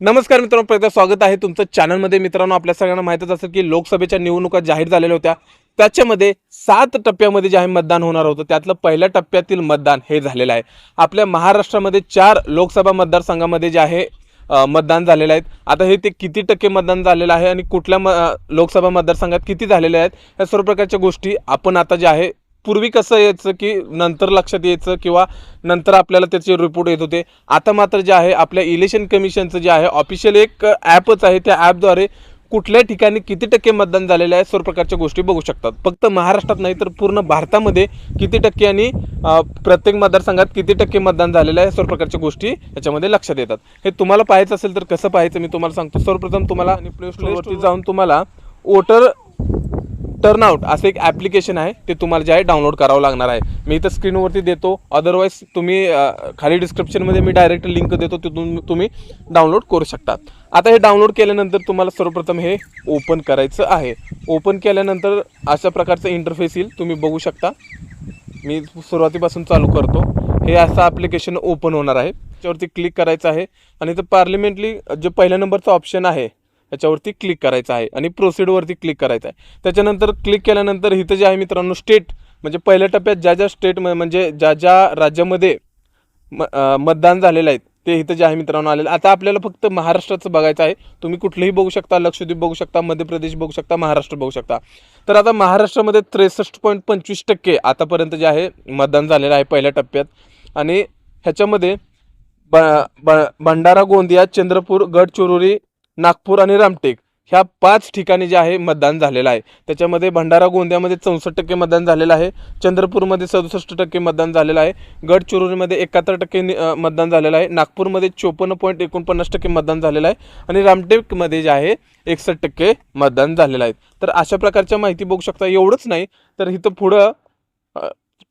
नमस्कार मित्रांनो प्रत्येक स्वागत आहे तुमचं चॅनलमध्ये. मित्रांनो आपल्या सगळ्यांना माहितच असेल की लोकसभेच्या निवडणुका जाहीर झालेल्या होत्या. त्याच्यामध्ये सात टप्प्यामध्ये जे आहे मतदान होणार होतं त्यातलं पहिल्या टप्प्यातील मतदान हे झालेलं आहे. आपल्या महाराष्ट्रामध्ये चार लोकसभा मतदारसंघामध्ये जे आहे मतदान झालेलं आहेत आता हे ते किती टक्के मतदान झालेलं आहे आणि कुठल्या म लोकसभा मतदारसंघात किती झालेले आहेत या सर्व प्रकारच्या गोष्टी आपण आता जे आहे पूर्वी कसं यायचं की नंतर लक्षात यायचं किंवा नंतर आपल्याला त्याचे रिपोर्ट येत होते. आता मात्र जे आहे आपल्या इलेक्शन कमिशनचं जे आहे ऑफिशियल एक ॲपच आहे. त्या ॲपद्वारे कुठल्या ठिकाणी किती टक्के मतदान झालेलं आहे सर्व प्रकारच्या गोष्टी बघू शकतात. फक्त महाराष्ट्रात नाही तर पूर्ण भारतामध्ये किती टक्के आणि प्रत्येक मतदारसंघात किती टक्के मतदान झालेलं आहे सर्व प्रकारच्या गोष्टी याच्यामध्ये लक्षात येतात. हे तुम्हाला पाहायचं असेल तर कसं पाहायचं मी तुम्हाला सांगतो. सर्वप्रथम तुम्हाला आणि प्ले स्टोअरवरती जाऊन तुम्हाला वोटर टर्नआउट असं एक ॲप्लिकेशन आहे ते तुम्हाला जे आहे डाउनलोड करावं लागणार आहे. मी इथं स्क्रीनवरती देतो अदरवाईज तुम्ही खाली डिस्क्रिप्शनमध्ये मी डायरेक्ट लिंक देतो तिथून तुम्ही डाउनलोड करू शकतात. आता हे डाउनलोड केल्यानंतर तुम्हाला सर्वप्रथम हे ओपन करायचं आहे. ओपन केल्यानंतर अशा प्रकारचं इंटरफेस येईल तुम्ही बघू शकता. मी सुरुवातीपासून चालू करतो. हे असं ॲप्लिकेशन ओपन होणार आहे. त्याच्यावरती क्लिक करायचं आहे. आणि इथं पार्लिमेंटली जे पहिल्या नंबरचं ऑप्शन आहे ह्याच्यावरती क्लिक करायचं आहे आणि प्रोसिडवरती क्लिक करायचं आहे. त्याच्यानंतर क्लिक केल्यानंतर इथं जे आहे मित्रांनो स्टेट म्हणजे पहिल्या टप्प्यात ज्या ज्या स्टेट म्हणजे ज्या ज्या राज्यामध्ये म मतदान झालेलं आहे ते इथं जे आहे मित्रांनो आलेलं. आता आपल्याला फक्त महाराष्ट्राचं बघायचं आहे. तुम्ही कुठलंही बघू शकता लक्षद्वीप बघू शकता मध्य प्रदेश बघू शकता महाराष्ट्र बघू शकता. तर आता महाराष्ट्रामध्ये त्रेसष्ट पॉईंट पंचवीस टक्के आतापर्यंत जे आहे मतदान झालेलं आहे पहिल्या टप्प्यात. आणि ह्याच्यामध्ये ब ब भंडारा गोंदिया चंद्रपूर गडचिरोली नागपूर आणि रामटेक ह्या पाच ठिकाणी जे आहे मतदान झालेलं आहे. त्याच्यामध्ये भंडारा गोंदियामध्ये चौसष्ट टक्के मतदान झालेलं आहे. चंद्रपूरमध्ये सदुसष्ट टक्के मतदान झालेलं आहे. गडचिरोलीमध्ये एकाहत्तर टक्के मतदान झालेलं आहे. नागपूरमध्ये चोपन्न पॉईंट एकोणपन्नास टक्के मतदान झालेलं आहे. आणि रामटेकमध्ये जे आहे एकसष्ट टक्के मतदान झालेलं आहे. तर अशा प्रकारच्या माहिती बघू शकता. एवढंच नाही तर इथं पुढं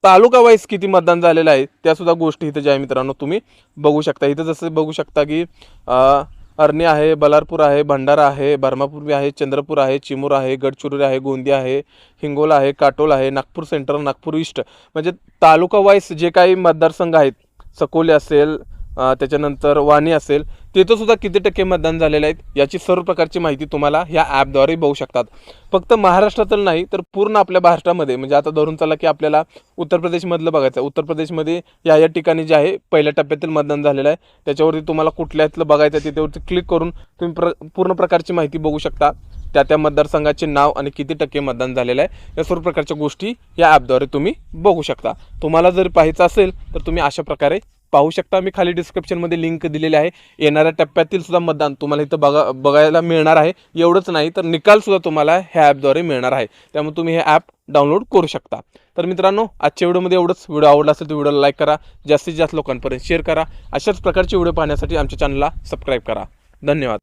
तालुका वाईज किती मतदान झालेलं आहे त्यासुद्धा गोष्टी इथं ज्या मित्रांनो तुम्ही बघू शकता. इथं जसं बघू शकता की अरणी आहे बलारपूर आहे भंडारा आहे बर्मापूर आहे चंद्रपूर आहे चिमूर आहे गडचिरोली आहे गोंदिया आहे हिंगोला आहे काटोल आहे नागपूर सेंट्रल नागपूर ईस्ट. म्हणजे तालुका वाईज जे काही मतदारसंघ आहेत सकोली असेल त्याच्यानंतर वाणी असेल तिथंसुद्धा किती टक्के मतदान झालेलं आहेत याची सर्व प्रकारची माहिती तुम्हाला ह्या ॲपद्वारे बघू शकतात. फक्त महाराष्ट्रातलं नाही तर पूर्ण आपल्या महाराष्ट्रामध्ये म्हणजे आता धरून चला की आपल्याला उत्तर प्रदेशमधलं बघायचं आहे. उत्तर प्रदेशमध्ये या या ठिकाणी जे आहे पहिल्या टप्प्यातील मतदान झालेलं आहे. त्याच्यावरती तुम्हाला कुठल्यातलं बघायचं आहे तिथेवरती क्लिक करून तुम्ही प्र पूर्ण प्रकारची माहिती बघू शकता. त्या त्या मतदारसंघाचे नाव आणि किती टक्के मतदान झालेलं आहे या सर्व प्रकारच्या गोष्टी या ॲपद्वारे तुम्ही बघू शकता. तुम्हाला जर पाहायचं असेल तर तुम्ही अशा प्रकारे पाहू शकता मी खाली डिस्क्रिप्शनमध्ये लिंक दिलेली आहे. येणाऱ्या टप्प्यातील सुद्धा मतदान तुम्हाला इथं बघा बघायला मिळणार आहे. एवढंच नाही तर निकालसुद्धा तुम्हाला ह्या ॲपद्वारे मिळणार आहे. त्यामुळे तुम्ही हे ॲप डाउनलोड करू शकता. तर मित्रांनो आजच्या व्हिडिओमध्ये एवढंच. व्हिडिओ आवडला असेल तर व्हिडिओला लाईक करा. जास्तीत जास्त लोकांपर्यंत शेअर करा. अशाच प्रकारचे व्हिडिओ पाहण्यासाठी आमच्या चॅनलला सबस्क्राईब करा. धन्यवाद.